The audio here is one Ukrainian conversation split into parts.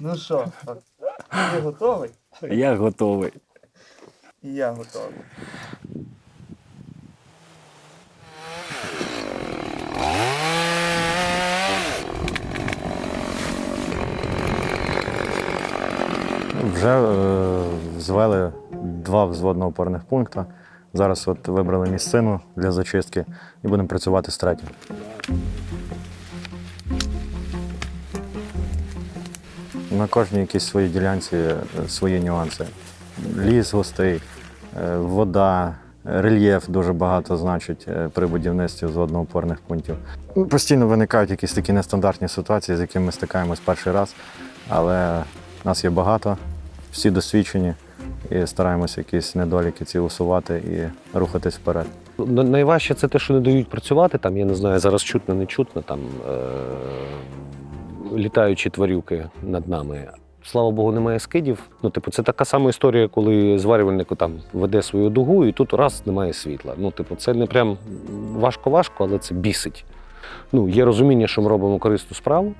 Ну що, ти готовий? Я готовий. І я готовий. Вже е, звели два взводно-опорних пункти. Зараз от вибрали місцину для зачистки і будемо працювати з третім. На кожній якійсь своїй ділянці е, свої нюанси. Ліс густий, е, вода, рельєф дуже багато значить е, при будівництві взводно-опорних пунктів. Постійно виникають якісь такі нестандартні ситуації, з якими ми стикаємось перший раз, але нас є багато, всі досвідчені і стараємося якісь недоліки ці усувати і рухатись вперед. Найважче це те, що не дають працювати. Там, я не знаю, зараз чутно, не чутно, там е- літаючі тварюки над нами. Слава Богу, немає скидів. Ну, типу, це така сама історія, коли зварювальник там веде свою дугу, і тут раз немає світла. Ну, типу, це не прям важко-важко, але це бісить. Ну, є розуміння, що ми робимо корисну справу.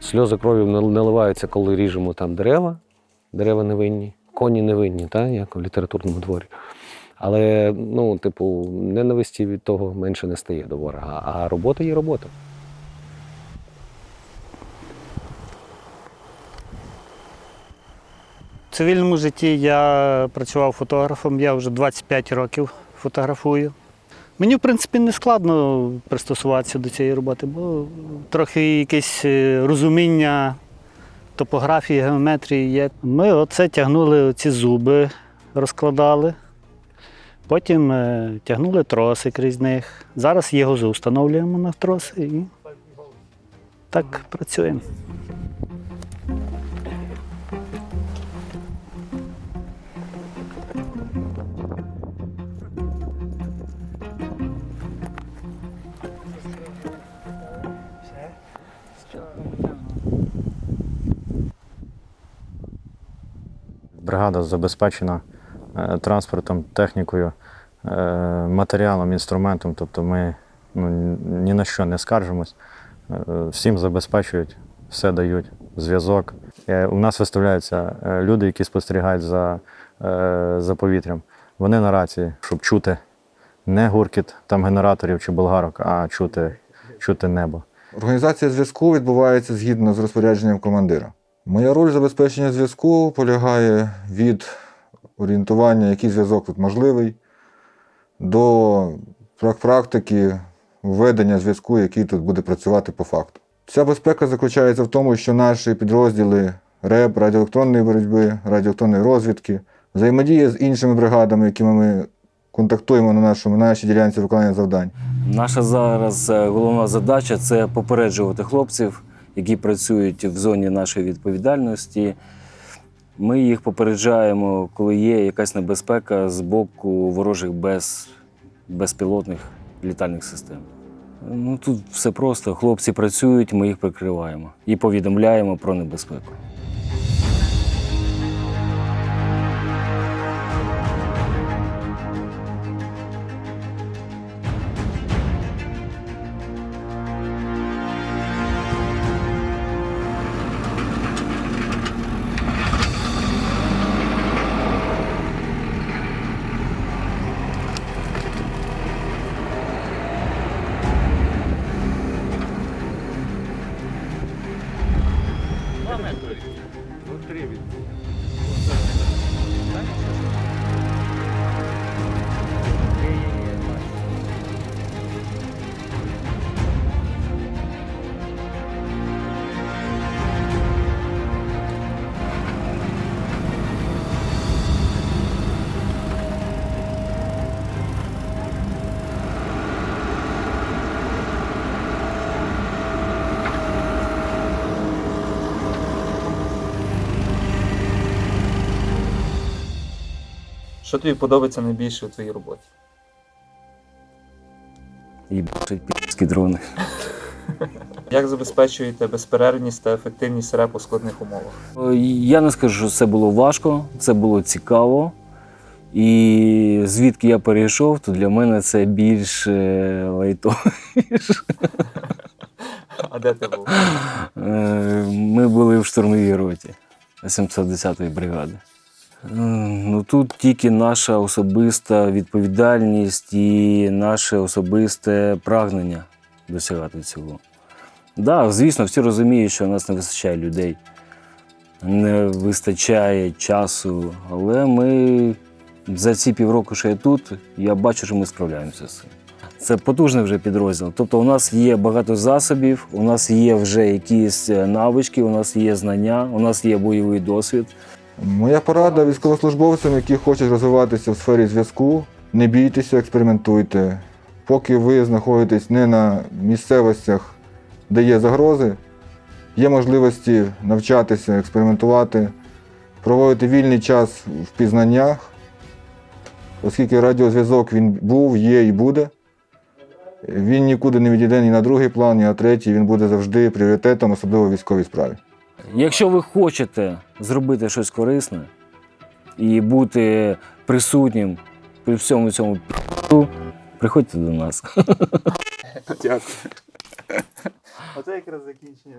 Сльози крові наливаються, коли ріжемо там дерева. Дерева невинні, коні невинні, так, як у літературному творі. Але, ну, типу, ненависті від того менше не стає до ворога. А робота є робота. В цивільному житті я працював фотографом, я вже 25 років фотографую. Мені, в принципі, не складно пристосуватися до цієї роботи, бо трохи якесь е, розуміння топографії, геометрії є. Ми оце тягнули ці зуби, розкладали. Потім е, тягнули троси крізь них. Зараз єгозу встановлюємо на троси і так працюємо. Бригада забезпечена е, транспортом, технікою, е, матеріалом, інструментом. Тобто ми ну, ні на що не скаржимось. Е, Всім забезпечують, все дають, зв'язок. У нас виставляються люди, які спостерігають за, за повітрям. Вони на рації, щоб чути не гуркіт там генераторів чи болгарок, а чути, чути небо. Організація зв'язку відбувається згідно з розпорядженням командира. Моя роль забезпечення зв'язку полягає від орієнтування, який зв'язок тут можливий, до практики введення зв'язку, який тут буде працювати по факту. Ця безпека заключається в тому, що наші підрозділи РЕБ, радіоелектронної боротьби, радіоелектронної розвідки, взаємодія з іншими бригадами, якими ми контактуємо на, нашому, на нашій ділянці виконання завдань. Наша зараз е, головна задача це попереджувати хлопців, які працюють в зоні нашої відповідальності. Ми їх попереджаємо, коли є якась небезпека з боку ворожих без, безпілотних літальних систем. Ну, тут все просто. Хлопці працюють, ми їх прикриваємо і повідомляємо про небезпеку. Що тобі подобається найбільше у твоїй роботі? І бачать пі***ські дрони. Як забезпечуєте безперервність та ефективність реп у складних умовах? Е, Я не скажу, що це було важко, це було цікаво. І звідки я перейшов, то для мене це більш е, лайтовіше. А де ти був? Е, Ми були в штурмовій роті 710-ї бригади. Ну, тут тільки наша особиста відповідальність і наше особисте прагнення досягати цього. Так, да, звісно, всі розуміють, що у нас не вистачає людей, не вистачає часу, але ми за ці півроку, що я тут, я бачу, що ми справляємося з цим. Це потужний вже підрозділ. Тобто, у нас є багато засобів, у нас є вже якісь е, навички, у нас є знання, у нас є бойовий досвід. Моя порада військовослужбовцям, які хочуть розвиватися в сфері зв'язку, не бійтеся, експериментуйте. Поки ви знаходитесь не на місцевостях, де є загрози, є можливості навчатися, експериментувати, проводити вільний час в пізнаннях, оскільки радіозв'язок він був, є і буде. Він нікуди не відійде ні на другий план, ні на третій, він буде завжди пріоритетом, особливо в військовій справі. Якщо ви хочете зробити щось корисне і бути присутнім при всьому цьому приходьте до нас. Дякую. Оце якраз закінчення.